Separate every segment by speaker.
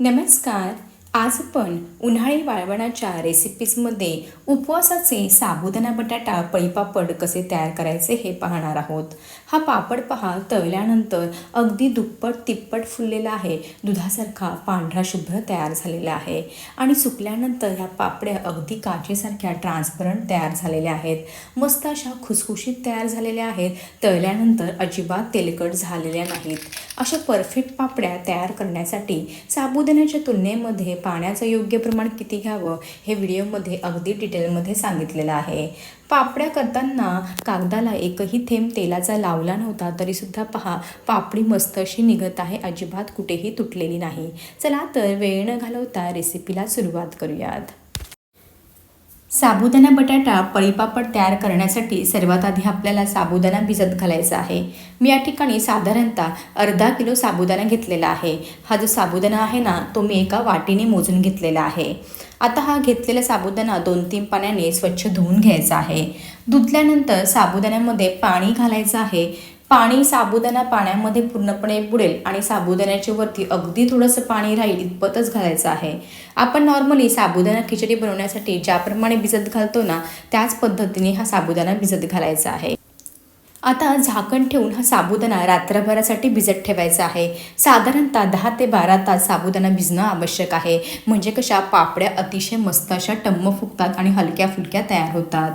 Speaker 1: नमस्कार. आज आपण उन्हाळी वाळवणाच्या रेसिपीजमध्ये उपवासाचे साबुदाणा बटाटा पळीपापड कसे तयार करायचे हे पाहणार आहोत. हा पापड पहा तळल्यानंतर अगदी दुप्पट तिप्पट फुललेला आहे. दुधासारखा पांढरा शुभ्र तयार झालेला आहे. आणि सुकल्यानंतर ह्या पापड्या अगदी काचेसारख्या ट्रान्सपरंट तयार झालेल्या आहेत. मस्त अशा खुसखुशीत तयार झालेल्या आहेत. तळल्यानंतर अजिबात तेलकट झालेल्या नाहीत. अशा परफेक्ट पापड्या तयार करण्यासाठी साबुदाण्याच्या तुलनेमध्ये पाण्याचं योग्य प्रमाण किती घ्यावं हे व्हिडिओमध्ये अगदी डिटेलमध्ये सांगितलेलं आहे. पापड्या करताना कागदाला एकही थेंब तेलाचा लावला नव्हता तरीसुद्धा पहा पापडी मस्त अशी निघत आहे अजिबात कुठेही तुटलेली नाही. चला तर वेळ न घालवता रेसिपीला सुरुवात करूयात. साबुदाणा बटाटा पळीपापड तयार करण्यासाठी सर्वात आधी आपल्याला साबुदाणा भिजत घालायचा आहे. मी या ठिकाणी साधारणतः अर्धा किलो साबुदाणा घेतलेला आहे. हा जो साबुदाणा आहे ना तो मी एका वाटीने मोजून घेतलेला आहे. आता हा घेतलेला साबुदाणा दोन तीन पाण्याने स्वच्छ धुवून घ्यायचा आहे. धुतल्यानंतर साबुदाण्यामध्ये पाणी घालायचं आहे. पाणी साबुदाणा पाण्यामध्ये पूर्णपणे बुडेल आणि साबुदाण्याच्या वरती अगदी थोडंसं पाणी राहील इतपतच घालायचं आहे. आपण नॉर्मली साबुदाणा खिचडी बनवण्यासाठी ज्याप्रमाणे भिजत घालतो ना त्याच पद्धतीने हा साबुदाणा भिजत घालायचा आहे. आता झाकण ठेवून हा साबुदाणा रात्रभरासाठी भिजत ठेवायचा आहे. साधारणतः दहा ते बारा तास साबुदाणा भिजणं आवश्यक आहे. म्हणजे कशा पापड्या अतिशय मस्त अशा टम्म फुगतात आणि हलक्या फुलक्या तयार होतात.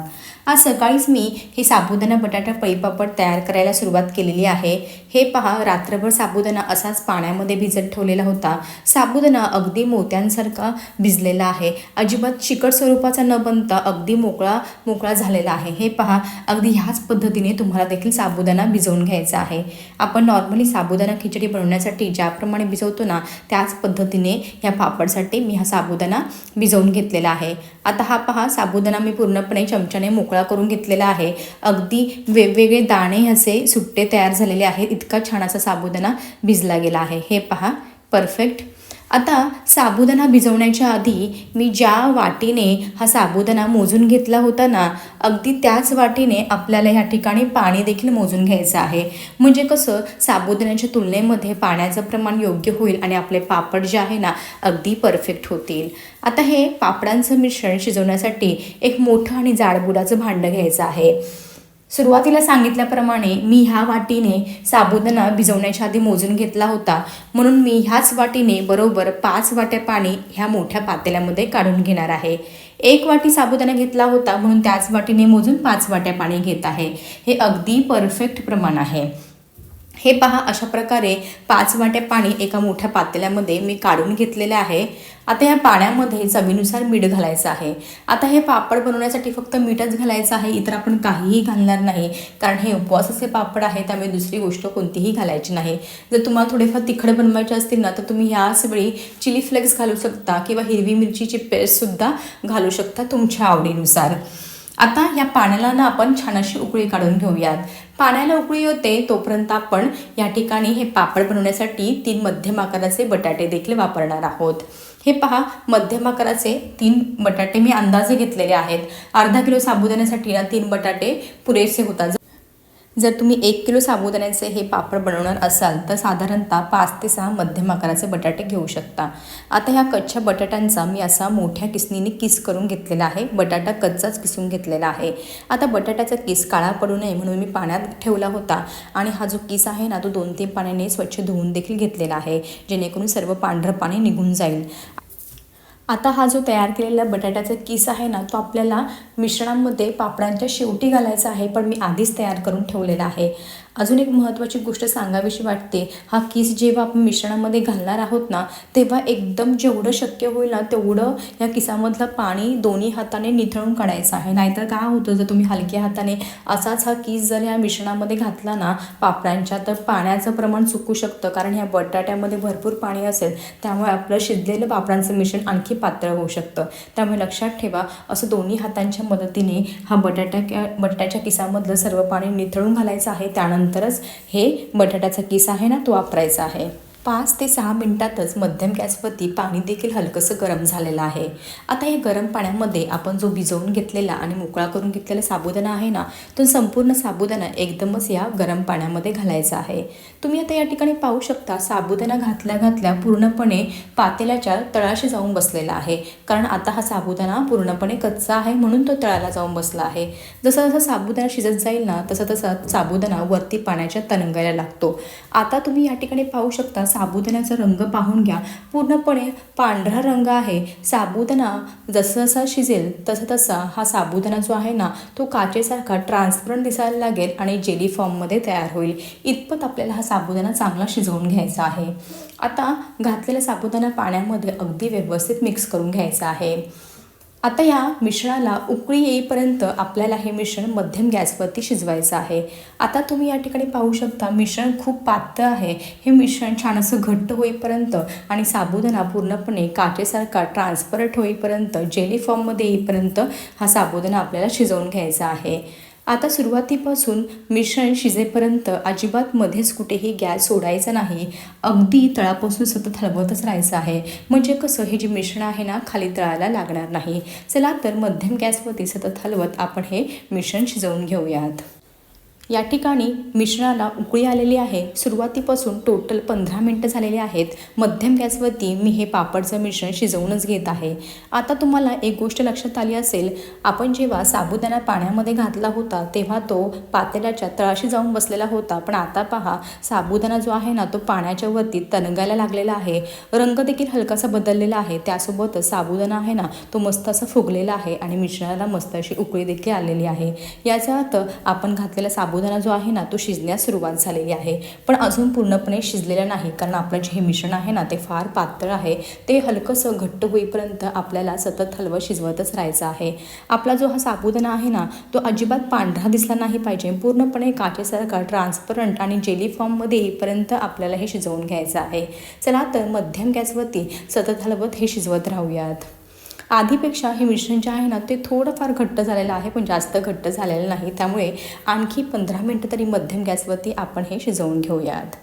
Speaker 1: आज सकाळीच मी हे साबुदाणा बटाटा पळीपापड तयार करायला सुरुवात केलेली आहे. हे पहा रात्रभर साबुदाणा असाच पाण्यामध्ये भिजत ठेवलेला होता. साबुदाणा अगदी मोत्यांसारखा भिजलेला आहे. अजिबात चिकट स्वरूपाचा न बनता अगदी मोकळा मोकळा झालेला आहे. हे पहा अगदी ह्याच पद्धतीने तुम्हाला देखील साबुदाणा भिजवून घ्यायचा आहे. आपण नॉर्मली साबुदाणा खिचडी बनवण्यासाठी ज्याप्रमाणे भिजवतो ना त्याच पद्धतीने ह्या पापडसाठी मी हा साबुदाणा भिजवून घेतलेला आहे. आता हा पहा साबुदाणा मी पूर्णपणे चमच्याने मोकळा करून घेतलेला आहे. अगदी वेगवेगळे दाणे असे सुट्टे तयार झालेले आहेत. इतका छान असा साबुदाणा भिजला गेला आहे. हे पहा. परफेक्ट आता साबुदाणा भिजवण्याच्या आधी मी ज्या वाटीने हा साबुदाणा मोजून घेतला होता ना अगदी त्याच वाटीने आपल्याला ह्या ठिकाणी पाणी देखील मोजून घ्यायचं आहे. म्हणजे कसं साबुदाण्याच्या तुलनेमध्ये पाण्याचं प्रमाण योग्य होईल आणि आपले पापड जे आहे ना अगदी परफेक्ट होतील. आता हे पापडांचं मिश्रण शिजवण्यासाठी एक मोठं आणि जाडबुडाचं भांडं घ्यायचं आहे. सुरुवातीला सांगितल्याप्रमाणे मी ह्या वाटीने साबुदाणा भिजवण्याच्या आधी मोजून घेतला होता. म्हणून मी ह्याच वाटीने बरोबर पाच वाट्या पाणी ह्या मोठ्या पातेल्यामध्ये काढून घेणार आहे. एक वाटी साबुदाणा घेतला होता म्हणून त्याच वाटीने मोजून पाच वाट्या पाणी घेत आहे. हे अगदी परफेक्ट प्रमाण आहे. हे पहा अशा प्रकारे पाच वाट्या पाणी एका मोठ्या पातेल्यामध्ये मी काढून घेतलेलं आहे. आता या पाण्यामध्ये चवीनुसार मीठ घालायचं आहे. आता हे पापड बनवण्यासाठी फक्त मीठच घालायचं आहे इतर आपण काहीही घालणार नाही. कारण हे उपवासाचे पापड आहे त्यामुळे दुसरी गोष्ट कोणतीही घालायची नाही. जर तुम्हाला थोडेफार तिखट बनवायचे असतील ना तर तुम्ही ह्याच वेळी चिली फ्लेक्स घालू शकता किंवा हिरवी मिरचीची पेस्टसुद्धा घालू शकता तुमच्या आवडीनुसार. आता या पाण्याला ना आपण छान अशी उकळी काढून घेऊयात. पाण्याला उकळी होते तोपर्यंत आपण या ठिकाणी हे पापड बनवण्यासाठी तीन मध्यम आकाराचे बटाटे देखील वापरणार आहोत. हे पहा मध्यम आकाराचे तीन बटाटे मी अंदाजे घेतलेले आहेत. अर्धा किलो साबुदाण्यासाठी ना तीन बटाटे पुरेसे होतात. जर तुम्ही एक किलो साबुदाण्याचे हे पापड बनवणार असाल तर साधारणतः पाच ते सहा मध्यम आकाराचे बटाटे घेऊ शकता. आता ह्या कच्च्या बटाट्यांचा मी असा मोठ्या किसनीने किस करून घेतलेला आहे. बटाटा कच्चाच किसून घेतलेला आहे. आता बटाट्याचा किस काळा पडू नये म्हणून मी पाण्यात ठेवला होता आणि हा जो किस आहे ना तो दोन तीन पाण्याने स्वच्छ धुवून देखील घेतलेला आहे जेणेकरून सर्व पांढरं पाणी निघून जाईल. आता हा जो तयार केलेला बटाट्याचा किस आहे ना तो आपल्याला मिश्रणामध्ये पापडांच्या शेवटी घालायचा आहे पण मी आधीच तयार करून ठेवलेला आहे. अजून एक महत्त्वाची गोष्ट सांगावीशी वाटते हा किस जेव्हा आपण मिश्रणामध्ये घालणार आहोत ना तेव्हा एकदम जेवढं शक्य होईल ना तेवढं या किसामधलं पाणी दोन्ही हाताने निथळून काढायचं आहे. नाहीतर काय होतं जर तुम्ही हलक्या हाताने असाच हा किस जर या मिश्रणामध्ये घातला ना पापडांच्या तर पाण्याचं प्रमाण चुकू शकतं. कारण ह्या बटाट्यामध्ये भरपूर पाणी असेल त्यामुळे आपलं शिजलेलं पापडांचं मिश्रण आणखी पात्र होऊ शकतं. त्यामुळे लक्षात ठेवा असं दोन्ही हातांच्या मदतीने हा बटाट्या बटाट्याच्या किसामधलं सर्व पाणी निथळून घालायचं आहे. त्यानंतरच हे बटाट्याचा किस आहे ना तो वापरायचा आहे. पाच ते सहा मिनटातच मध्यम गॅसवरती पाणी देखील हलकंसं गरम झालेलं आहे. आता हे गरम पाण्यामध्ये आपण जो भिजवून घेतलेला आणि मोकळा करून घेतलेला साबुदाणा आहे ना तो संपूर्ण साबुदाणा एकदमच या गरम पाण्यामध्ये घालायचा आहे. तुम्ही आता या ठिकाणी पाहू शकता साबुदाणा घातल्या घातल्या पूर्णपणे पातेल्याच्या तळाशी जाऊन बसलेला आहे. कारण आता हा साबुदाणा पूर्णपणे कच्चा आहे म्हणून तो तळाला जाऊन बसला आहे. जसं जसं साबुदाणा शिजत जाईल ना तसं तसा साबुदाणा वरती पाण्याच्या तनंगायला लागतो. आता तुम्ही या ठिकाणी पाहू शकता साबुदाण्याचा रंग पाहून घ्या. पूर्णपणे पांढरा रंग आहे. साबुदाणा जसं जसा शिजेल तसं तसा हा साबुदाणा जो आहे ना तो काचेसारखा ट्रान्सपरंट दिसायला लागेल आणि जेली फॉर्ममध्ये तयार होईल. इतपत आपल्याला हा साबुदाणा चांगला शिजवून घ्यायचा आहे. आता घातलेला साबुदाणा पाण्यामध्ये अगदी व्यवस्थित मिक्स करून घ्यायचा आहे. आता या मिश्रणाला उकळी येईपर्यंत आपल्याला हे मिश्रण मध्यम गॅसवरती शिजवायचं आहे. आता तुम्ही या ठिकाणी पाहू शकता मिश्रण खूप पातळ आहे. हे मिश्रण छान असं घट्ट होईपर्यंत आणि साबुदाणा पूर्णपणे काचेसारखा ट्रान्सपरंट होईपर्यंत जेली फॉर्ममध्ये येईपर्यंत हा साबुदाणा आपल्याला शिजवून घ्यायचा आहे. आता सुरुवातीपासून मिश्रण शिजेपर्यंत अजिबात मध्येच कुठेही गॅस सोडायचा नाही. अगदी तळापासून सतत हलवतच राहायचं आहे. म्हणजे कसं? हे जे मिश्रण आहे ना खाली तळायला लागणार नाही. चला तर मध्यम गॅसवरती सतत हलवत आपण हे मिश्रण शिजवून घेऊयात. या ठिकाणी मिश्रणाला उकळी आलेली आहे. सुरुवातीपासून टोटल पंधरा मिनटं झालेली आहेत. मध्यम गॅसवरती मी हे पापडचं मिश्रण शिजवूनच घेत आहे. आता तुम्हाला एक गोष्ट लक्षात आली असेल. आपण जेव्हा साबुदाणा पाण्यामध्ये घातला होता तेव्हा तो पातेल्याच्या तळाशी जाऊन बसलेला होता. पण आता पहा साबुदाणा जो आहे ना तो पाण्याच्या वरती तणगायला लागलेला आहे. रंग देखील हलकासा बदललेला आहे. त्यासोबतच साबुदाणा आहे ना तो मस्त असा फुगलेला आहे आणि मिश्रणाला मस्त अशी उकळी देखील आलेली आहे. याचा अर्थ आपण घातलेला साबुदाणा जो आहे ना तो शिजण्यास सुरुवात झालेली आहे. पण अजून पूर्णपणे शिजलेला नाही कारण आपलं जे हे मिश्रण आहे ना ते फार पातळ आहे. ते हलकंसं घट्ट होईपर्यंत आपल्याला सतत हलवं शिजवतच राहायचं आहे. आपला जो हा साबुदाणा आहे ना तो अजिबात पांढरा दिसला नाही पाहिजे. पूर्णपणे काचेसारखा ट्रान्सपरंट आणि जेली फॉर्ममध्ये येईपर्यंत आपल्याला हे शिजवून घ्यायचं आहे. चला तर मध्यम गॅसवरती सतत हलवत हे शिजवत राहूयात. आधीपेक्षा हे मिश्रण जे आहे ना ते थोडंफार घट्ट झालेलं आहे पण जास्त घट्ट झालेलं नाही. त्यामुळे आणखी पंधरा मिनटं तरी मध्यम गॅसवरती आपण हे शिजवून घेऊयात.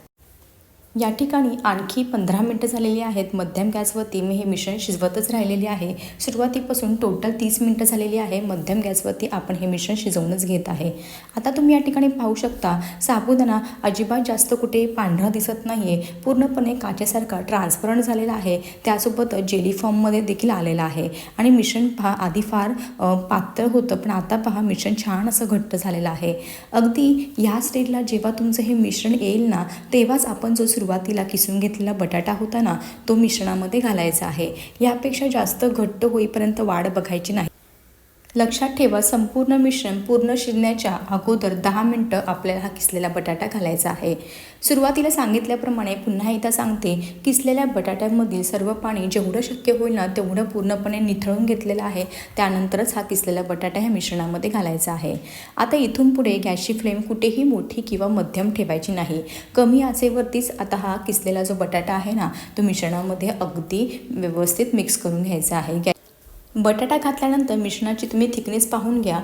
Speaker 1: या ठिकाणी आणखी पंधरा मिनटं झालेली आहेत. मध्यम गॅसवरती मी हे मिश्रण शिजवतच राहिलेली आहे. सुरुवातीपासून टोटल तीस मिनटं झालेली आहे. मध्यम गॅसवरती आपण हे मिश्रण शिजवूनच घेत आहे. आता तुम्ही या ठिकाणी पाहू शकता साबुदाणा अजिबात जास्त कुठे पांढरा दिसत नाही आहे पूर्णपणे काचेसारखा ट्रान्सपरंट झालेला आहे. त्यासोबत जेली फॉर्ममध्ये देखील आलेला आहे. आणि मिश्रण पहा आधी फार पातळ होतं पण आता पहा मिश्रण छान असं घट्ट झालेलं आहे. अगदी ह्या स्टेजला जेव्हा तुमचं हे मिश्रण येईल ना तेव्हाच आपण जो सुरू सुरुवातीला किसून घेतलेला बटाटा होता ना तो मिश्रणामध्ये घालायचा आहे. यापेक्षा जास्त घट्ट होईपर्यंत वाढ बघायची नाही. लक्षात ठेवा संपूर्ण मिश्रण पूर्ण शिजण्याच्या अगोदर दहा मिनटं आपल्याला हा किसलेला बटाटा घालायचा आहे. सुरुवातीला सांगितल्याप्रमाणे पुन्हा एकदा सांगते किसलेल्या बटाट्यामधील सर्व पाणी जेवढं शक्य होईल ना तेवढं पूर्णपणे निथळून घेतलेलं आहे. त्यानंतरच हा किसलेला बटाटा ह्या मिश्रणामध्ये घालायचा आहे. आता इथून पुढे गॅसची फ्लेम कुठेही मोठी किंवा मध्यम ठेवायची नाही. कमी आचेवरतीच आता हा किसलेला जो बटाटा आहे ना तो मिश्रणामध्ये अगदी व्यवस्थित मिक्स करून घ्यायचा आहे. बटाटा घातल्यानंतर मिश्रणाची तुम्ही थिकनेस पाहून घ्या.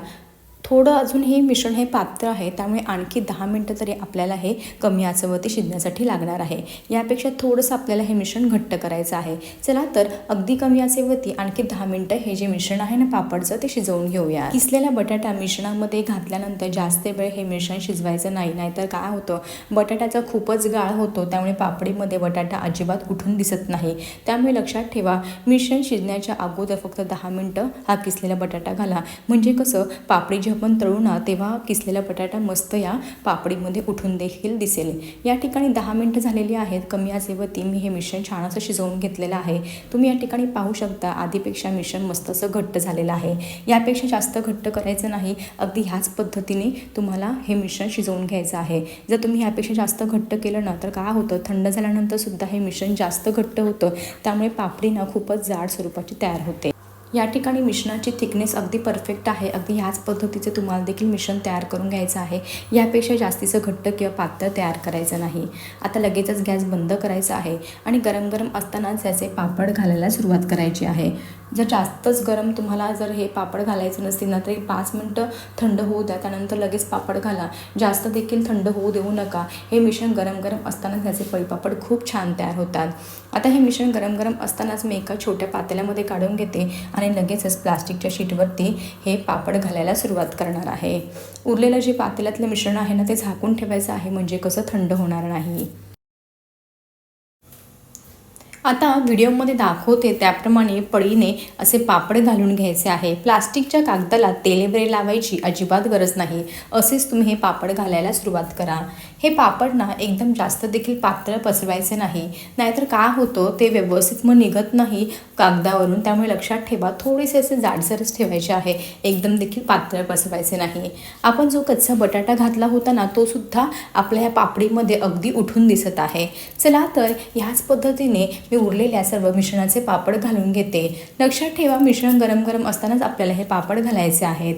Speaker 1: थोडं अजून हे मिश्रण हे पात्र आहे त्यामुळे आणखी दहा मिनटं तरी आपल्याला हे कमी आचेवरती शिजण्यासाठी लागणार आहे. यापेक्षा थोडंसं आपल्याला हे मिश्रण घट्ट करायचं आहे. चला तर अगदी कमी आचेवरती आणखी दहा मिनटं हे जे मिश्रण आहे ना पापडचं ते शिजवून घेऊया. किसलेला बटाटा मिश्रणामध्ये घातल्यानंतर जास्त वेळ हे मिश्रण शिजवायचं नाही नाहीतर काय होतं? बटाट्याचा खूपच गाळ होतो त्यामुळे पापडीमध्ये बटाटा अजिबात उठून दिसत नाही. त्यामुळे लक्षात ठेवा मिश्रण शिजण्याच्या अगोदर फक्त दहा मिनटं हा किसलेला बटाटा घाला. म्हणजे कसं? पापडी जे आपण तळू ना तेव्हा किसलेला बटाटा मस्त या पापडीमध्ये उठून देखील दिसेल. या ठिकाणी दहा मिनटं झालेली आहेत. कमी आचेवरती मी हे मिश्रण छान असं शिजवून घेतलेलं आहे. तुम्ही या ठिकाणी पाहू शकता आधीपेक्षा मिश्रण मस्त असं घट्ट झालेलं आहे. यापेक्षा जास्त घट्ट करायचं नाही. अगदी ह्याच पद्धतीने तुम्हाला हे मिश्रण शिजवून घ्यायचं आहे. जर तुम्ही ह्यापेक्षा जास्त घट्ट केलं ना तर काय होतं? थंड झाल्यानंतर सुद्धा हे मिश्रण जास्त घट्ट होतं. त्यामुळे पापडी ना खूपच जाड स्वरूपाची तयार होते. या ठिकाणी मिश्रणाची थिकनेस अगदी परफेक्ट आहे. अगदी ह्याच पद्धतीचे तुम्हाला देखील मिश्रण तयार करून घ्यायचं आहे. यापेक्षा जास्तीचं घट्ट किंवा पातळ तयार करायचं नाही. आता लगेचच गॅस बंद करायचा आहे आणि गरम गरम असतानाच याचे पापड घालायला सुरुवात करायची आहे. जर जास्तच गरम तुम्हाला जर हे पापड घालायचं नसतील ना तरी पाच मिनटं थंड होऊ द्या. त्यानंतर लगेच पापड घाला. जास्त देखील थंड होऊ देऊ नका. हे मिश्रण गरम गरम असतानाच याचे पळीपापड खूप छान तयार होतात. आता हे मिश्रण गरम गरम असतानाच मी एका छोट्या पातेल्यामध्ये काढून घेते आणि लगेचच प्लास्टिकच्या शीटवरती हे पापड घालायला सुरुवात करणार आहे. उरलेलं जे पातेल्यातलं मिश्रण आहे ना ते झाकून ठेवायचं आहे. म्हणजे कसं थंड होणार नाही. आता व्हिडिओमध्ये दाखवते त्याप्रमाणे पळीने असे पापड घालून घ्यायचे आहे. प्लास्टिकच्या कागदाला तेलेब्रे लावायची अजिबात गरज नाही. असेच तुम्ही हे पापड घालायला सुरुवात करा. हे पापड ना एकदम जास्त देखील पातळ पसरवायचे नाही. नाहीतर का होतं? ते व्यवस्थित मग निघत नाही कागदावरून. त्यामुळे लक्षात ठेवा थोडेसे असे जाडसरच ठेवायचे आहे. एकदम देखील पातळ पसरवायचे नाही. आपण जो कच्चा बटाटा घातला होता ना तो सुद्धा आपल्या ह्या पापडीमध्ये अगदी उठून दिसत आहे. चला तर ह्याच पद्धतीने मी उरलेल्या सर्व मिश्रणाचे पापड घालून घेते. लक्षात ठेवा मिश्रण गरम गरम असतानाच आपल्याला हे पापड घालायचे आहेत.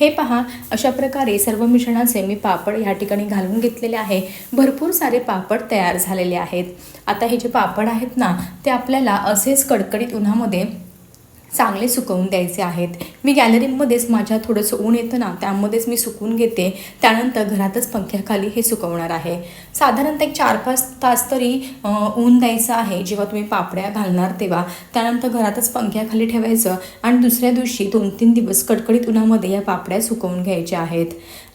Speaker 1: हे पहा अशा प्रकारे सर्व मिश्रणाचे मी पापड ह्या ठिकाणी घालून घेतलेले आहे. भरपूर सारे पापड तयार झालेले आहेत. आता हे जे पापड आहेत ना ते आपल्याला असेच कडकडीत उन्हामध्ये चांगले सुकवून द्यायचे आहेत. मी गॅलरीमध्येच माझ्या थोडंसं ऊन येतं ना त्यामध्येच मी सुकवून घेते. त्यानंतर घरातच पंख्याखाली हे सुकवणार आहे. साधारणतः एक चार पाच तास तरी ऊन द्यायचं आहे. जेव्हा तुम्ही पापड्या घालणार तेव्हा. त्यानंतर घरातच पंख्याखाली ठेवायचं आणि दुसऱ्या दिवशी दोन तीन दिवस कडकडीत उन्हामध्ये या पापड्या सुकवून घ्यायच्या आहेत.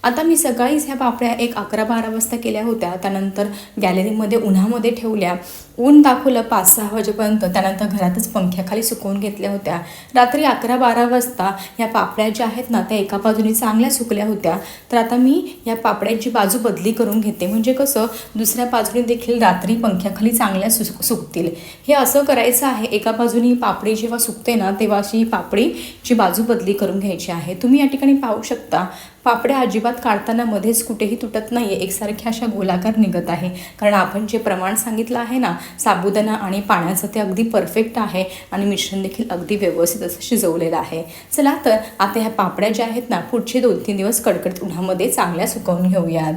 Speaker 1: आता मी सकाळीच ह्या पापड्या एक अकरा बारा वाजता केल्या होत्या. त्यानंतर गॅलरीमध्ये उन्हामध्ये ठेवल्या. ऊन दाखवलं पाच सहा वाजेपर्यंत. त्यानंतर घरातच पंख्याखाली सुकवून घेतल्या होत्या. रात्री अकरा बारा वाजता ह्या पापड्या ज्या आहेत ना त्या एका बाजूने चांगल्या सुकल्या होत्या. तर आता मी या पापड्यांची बाजू बदली करून घेते. म्हणजे कसं दुसऱ्या बाजूने देखील रात्री पंख्याखाली चांगल्या सु सुकतील. हे असं करायचं आहे. एका बाजूने पापडी जेव्हा सुकते ना तेव्हा अशी पापडीची बाजू बदली करून घ्यायची आहे. तुम्ही या ठिकाणी पाहू शकता. पापड्या अजिबात काढताना मध्येच कुठेही तुटत नाही आहे एकसारख्या अशा गोलाकार निघत आहे. कारण आपण जे प्रमाण सांगितलं आहे ना साबुदाणा आणि पाण्याचं ते अगदी परफेक्ट आहे आणि मिश्रण देखील अगदी व्यवस्थित असं शिजवलेलं आहे. चला तर आता ह्या पापड्या ज्या आहेत ना पुढचे दोन तीन दिवस कडकडीत उन्हामध्ये चांगल्या सुकवून घेऊयात.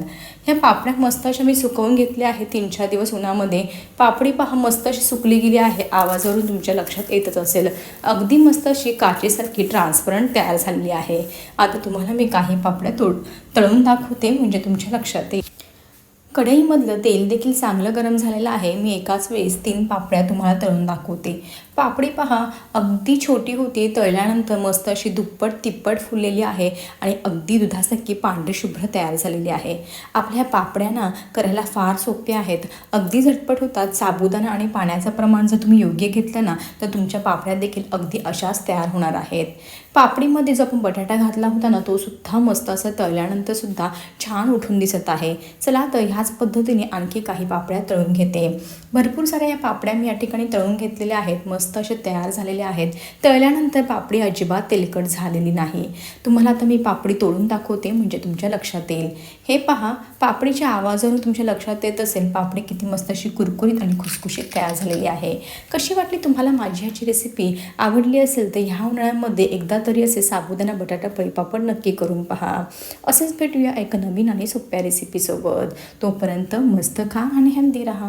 Speaker 1: ह्या पापड्या मस्त अशा मी सुकवून घेतल्या आहे तीन चार दिवस उन्हामध्ये. पापडी पहा मस्त अशी सुकली गेली आहे. आवाजावरून तुमच्या लक्षात येतच असेल. अगदी मस्त अशी काचेसारखी ट्रान्सपरंट तयार झालेली आहे. आता तुम्हाला मी काही पापड्या तोड तळून दाखवते म्हणजे तुमच्या लक्षात येईल. कढईमधलं तेल देखील चांगलं गरम झालेलं आहे. मी एकाच वेळेस तीन पापड्या तुम्हाला तळून दाखवते. पापडी पहा. अगदी छोटी होती तळल्यानंतर मस्त अशी दुप्पट तिप्पट फुललेली आहे आणि अगदी दुधासारखी पांढरी शुभ्र तयार झालेली आहे. आपल्या पापड्यांना करायला फार सोपे आहेत. अगदी झटपट होतात. साबुदाणा आणि पाण्याचं प्रमाण जर तुम्ही योग्य घेतलं ना तर तुमच्या पापड्या देखील अगदी अशाच तयार होणार आहेत. पापडीमध्ये जो आपण बटाटा घातला होता ना तो सुद्धा मस्त असं तळल्यानंतर सुद्धा छान उठून दिसत आहे. चला तर ह्याच पद्धतीने आणखी काही पापड्या तळून घेते. भरपूर साऱ्या या पापड्या मी या ठिकाणी तळून घेतलेल्या आहेत. मस्त असे तयार झालेले आहेत. तळल्यानंतर पापडी अजिबात तेलकट झालेली नाही. तुम्हाला आता मी पापडी तोडून दाखवते म्हणजे तुमच्या लक्षात येईल. हे पहा पापडीच्या आवाजावरून तुमच्या लक्षात येत असेल पापडी किती मस्त अशी कुरकुरीत आणि खुसखुशीत तयार झालेली आहे. कशी वाटली तुम्हाला माझी ह्याची रेसिपी आवडली असेल तर ह्या उन्हाळ्यामध्ये एकदा तरी असे साबुदाणा बटाटा पळीपापड नक्की करून पहा. असेच भेटूया एका नवीन आणि सोप्या रेसिपीसोबत तोपर्यंत मस्त खा आणि हेल्दी राहा.